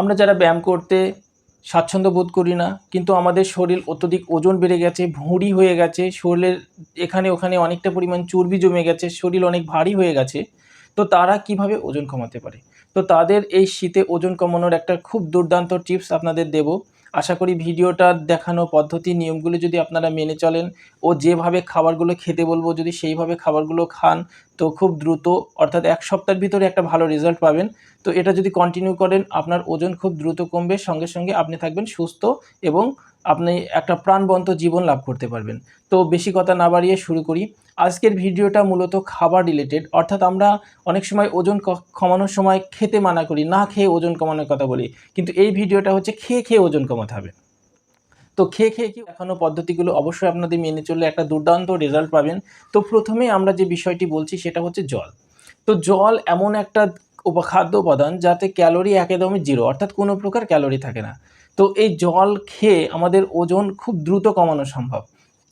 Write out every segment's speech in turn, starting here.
আমরা যারা ব্যায়াম করতে স্বাচ্ছন্দ্য বোধ করি না, কিন্তু আমাদের শরীর অত্যধিক ওজন বেড়ে গেছে, ভুঁড়ি হয়ে গেছে, শরীরের এখানে ওখানে অনেকটা পরিমাণ চর্বি জমে গেছে, শরীর অনেক ভারী হয়ে গেছে, তো তারা কীভাবে ওজন কমাতে পারে? তো তাদের এই শীতে ওজন কমানোর একটা খুব দুর্দান্ত টিপস আপনাদের দেব। আশা করি ভিডিওটা দেখানো পদ্ধতি, নিয়মগুলো যদি আপনারা মেনে চলেন ও যেভাবে খাবারগুলো খেতে বলব, যদি সেইভাবে খাবারগুলো খান, তো খুব দ্রুত, অর্থাৎ এক সপ্তাহের ভিতরে একটা ভালো রেজাল্ট পাবেন। তো এটা যদি কন্টিনিউ করেন, আপনার ওজন খুব দ্রুত কমবে। সঙ্গে সঙ্গে আপনি থাকবেন সুস্থ এবং আপনি একটা প্রাণবন্ত জীবন লাভ করতে পারবেন। তো বেশি কথা না বাড়িয়ে শুরু করি। আজকের ভিডিওটা মূলত খাবার রিলেটেড অর্থাৎ আমরা অনেক সময় ওজন কমানোর সময় খেতে মানা করি, না খেয়ে ওজন কমানোর কথা বলি। কিন্তু এই ভিডিওটা হচ্ছে খেয়ে খেয়ে ওজন কমাতে হবে। তো খেয়ে খেয়ে কি দেখানো পদ্ধতিগুলো অবশ্যই আপনাদের মেনে চললে একটা দুর্দান্ত রেজাল্ট পাবেন। তো প্রথমে আমরা যে বিষয়টি বলছি সেটা হচ্ছে জল। তো জল এমন একটা খাদ্য উপাদান যাতে ক্যালোরি একদমই জিরো অর্থাৎ কোনো প্রকার ক্যালোরি থাকে না। তো এই জল খেয়ে আমাদের ওজন খুব দ্রুত কমানো সম্ভব।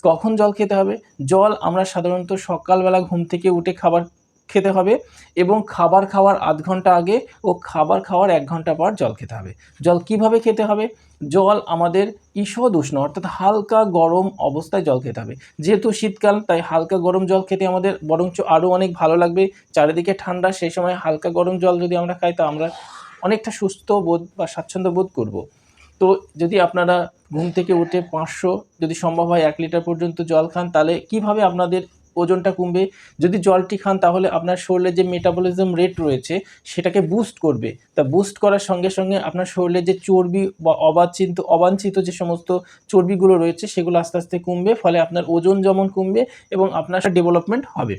কখন জল খেতে হবে? জল আমরা সাধারণত সকালবেলা ঘুম থেকে উঠে খাবার খেতে হবে এবং খাবার খাওয়ার আধ ঘণ্টা আগে ও খাবার খাওয়ার এক ঘণ্টা পর জল খেতে হবে। জল কীভাবে খেতে হবে? জল আমাদের ঈষদ উষ্ণ, অর্থাৎ হালকা গরম অবস্থায় জল খেতে হবে। যেহেতু শীতকাল, তাই হালকা গরম জল খেতে আমাদের বরঞ্চ আরও অনেক ভালো লাগবে। চারিদিকে ঠান্ডা, সেই সময় হালকা গরম জল যদি আমরা খাই, তা আমরা অনেকটা সুস্থ বোধ বা স্বাচ্ছন্দ্য বোধ করব। তো যদি আপনারা ঘুম থেকে উঠে পাঁচশো, যদি সম্ভব হয় এক লিটার পর্যন্ত জল খান, তাহলে কীভাবে আপনাদের ওজনটা কমবে? যদি জলটি খান, তাহলে আপনার শরীরে যে মেটাবলিজম রেট রয়েছে, সেটাকে বুস্ট করবে। তা বুস্ট করার সঙ্গে সঙ্গে আপনার শরীরে যে চর্বি বা অবাঞ্ছিত অবাঞ্ছিত যে সমস্ত চর্বিগুলো রয়েছে, সেগুলো আস্তে আস্তে কমবে, ফলে আপনার ওজন যেমন কমবে এবং আপনার ডেভেলপমেন্ট হবে।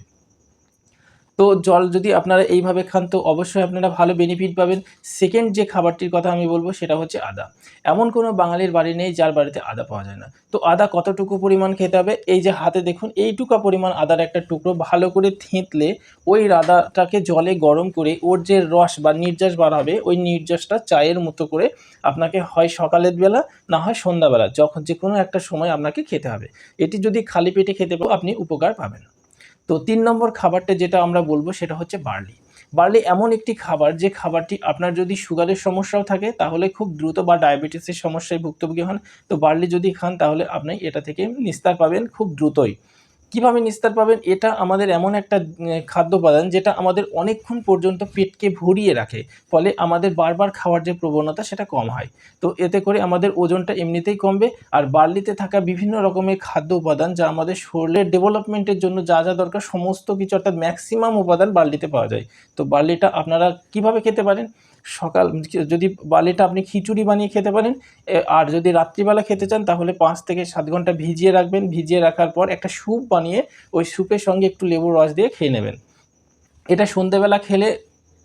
তো জল যদি আপনারা এইভাবে খান, তো অবশ্যই আপনারা ভালো বেনিফিট পাবেন। সেকেন্ড যে খাবারটির কথা আমি বলব, সেটা হচ্ছে আদা। এমন কোনো বাঙালির বাড়ি নেই যার বাড়িতে আদা পাওয়া যায় না। তো আদা কতটুকু পরিমাণ খেতে হবে? এই যে হাতে দেখুন, এইটুকু পরিমাণ আদার একটা টুকরো ভালো করে থেঁতলে ওই আদাটাকে জলে গরম করে ওর যে রস বা নির্যাস বার হবে ওই নির্যাসটা চায়ের মতো করে আপনাকে হয় সকালের বেলা, না হয় সন্ধ্যাবেলা, যখন যে কোনো একটা সময় আপনাকে খেতে হবে। এটি যদি খালি পেটে খেতে পারো আপনি উপকার পাবেন। তো তিন নম্বর খাবারটা যেটা আমরা বলব সেটা হচ্ছে বার্লি। বার্লি এমন একটি খাবার যে খাবারটি আপনার যদি সুগারের সমস্যাও থাকে, তাহলে খুব দ্রুত বা ডায়াবেটিসের সমস্যায় ভুক্তভোগী হন। তো বার্লি যদি খান, তাহলে আপনি এটা থেকে নিস্তার পাবেন খুব দ্রুতই। কীভাবে নিস্তার পাবেন? এটা আমাদের এমন একটা খাদ্য উপাদান যেটা আমাদের অনেকক্ষণ পর্যন্ত পেটকে ভরিয়ে রাখে। ফলে আমাদের বারবার খাওয়ার যে প্রবণতা সেটা কম হয়। তো এতে করে আমাদের ওজনটা এমনিতেই কমবে। আর বার্লিতে থাকা বিভিন্ন রকমের খাদ্য উপাদান যা আমাদের শরীরের ডেভেলপমেন্টের জন্য যা যা দরকার, সমস্ত কিছু অর্থাৎ ম্যাক্সিমাম উপাদান বার্লিতে পাওয়া যায়। তো বার্লিটা আপনারা কীভাবে খেতে পারেন? সকাল, যদি বালিটা আপনি খিচুড়ি বানিয়ে খেতে পারেন আর যদি রাত্রিবেলা খেতে চান, তাহলে পাঁচ থেকে সাত ঘণ্টা ভিজিয়ে রাখবেন। ভিজিয়ে রাখার পর একটা স্যুপ বানিয়ে ওই স্যুপের সঙ্গে একটু লেবুর রস দিয়ে খেয়ে নেবেন। এটা সন্ধেবেলা খেলে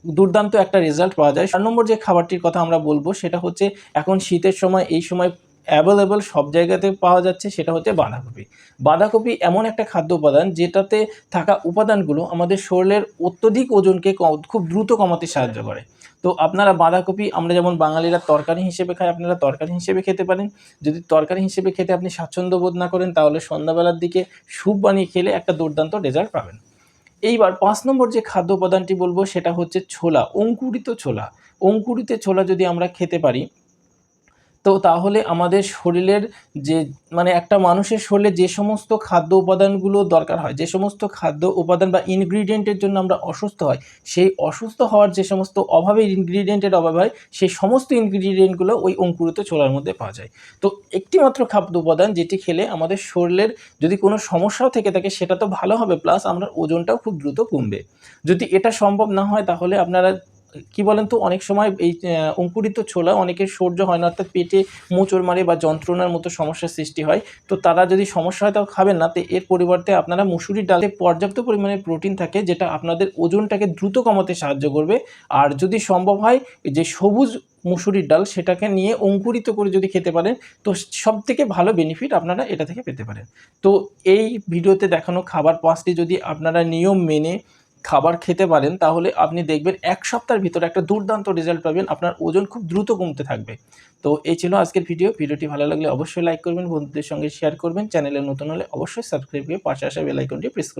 দুর্দান্ত একটা রেজাল্ট পাওয়া যায়। চার নম্বর যে খাবারটির কথা আমরা বলব, সেটা হচ্ছে এখন শীতের সময়, এই সময় অ্যাভেলেবল সব জায়গাতে পাওয়া যাচ্ছে, সেটা হচ্ছে বাঁধাকপি। বাঁধাকপি এমন একটা খাদ্য উপাদান যেটাতে থাকা উপাদানগুলো আমাদের শরীরের অত্যধিক ওজনকে খুব দ্রুত কমাতে সাহায্য করে। তো আপনারা বাঁধাকপি, আমরা যেমন বাঙালিরা তরকারি হিসেবে খাই, আপনারা তরকারি হিসেবে খেতে পারেন। যদি তরকারি হিসেবে খেতে আপনি স্বাচ্ছন্দ্য বোধ না করেন, তাহলে সন্ধ্যাবেলার দিকে স্যুপ বানিয়ে খেলে একটা দুর্দান্ত রেজাল্ট পাবেন। এইবার পাঁচ নম্বর যে খাদ্য উপাদানটি বলব, সেটা হচ্ছে ছোলা, অঙ্কুরিত ছোলা। অঙ্কুরিত ছোলা যদি আমরা খেতে পারি তো তাহলে আমাদের শরীরের যে মানে একটা মানুষের শরীরে যে সমস্ত খাদ্য উপাদানগুলো দরকার হয়, যে সমস্ত খাদ্য উপাদান বা ইনগ্রিডিয়েন্টের জন্য আমরা অসুস্থ হয় সেই অসুস্থ হওয়ার যে সমস্ত অভাবে ইনগ্রিডিয়েন্টের অভাব হয়, সেই সমস্ত ইনগ্রিডিয়েন্টগুলো ওই অঙ্কুরিত ছোলার মধ্যে পাওয়া যায়। তো একটি মাত্র খাদ্য উপাদান যেটি খেলে আমাদের শরীরের যদি কোনো সমস্যাও থেকে থাকে, সেটা তো ভালো হবে, প্লাস আমরা ওজনটাও খুব দ্রুত কমবে। যদি এটা সম্ভব না হয়, তাহলে আপনারা কি বলেন তো, অনেক সময় এই অঙ্কুরিত ছোলা অনেকের সহ্য হয় না, অর্থাৎ পেটে মোচড় মারে বা যন্ত্রণার মতো সমস্যার সৃষ্টি হয়। তো তারা যদি সমস্যা হয় তাও খাবেন না। তো এর পরিবর্তে আপনারা মুসুরির ডালে পর্যাপ্ত পরিমাণে প্রোটিন থাকে, যেটা আপনাদের ওজনটাকে দ্রুত কমাতে সাহায্য করবে। আর যদি সম্ভব হয় যে সবুজ মুসুরির ডাল, সেটাকে নিয়ে অঙ্কুরিত করে যদি খেতে পারেন, তো সব থেকে ভালো বেনিফিট আপনারা এটা থেকে পেতে পারেন। তো এই ভিডিওতে দেখানো খাবার পাঁচটি যদি আপনারা নিয়ম মেনে খাবার খেতে পারেন, তাহলে আপনি দেখবেন এক সপ্তাহের ভিতরে একটা দুর্দান্ত রেজাল্ট পাবেন, আপনার ওজন খুব দ্রুত কমতে থাকবে। তো এই ছিল আজকের ভিডিও ভিডিওটি ভালো লাগলে অবশ্যই লাইক করবেন, বন্ধুদের সঙ্গে শেয়ার করবেন চ্যানেলে নতুন হলে অবশ্যই সাবস্ক্রাইব করে পাশে আসা বেলাইকনটি প্রেস করবেন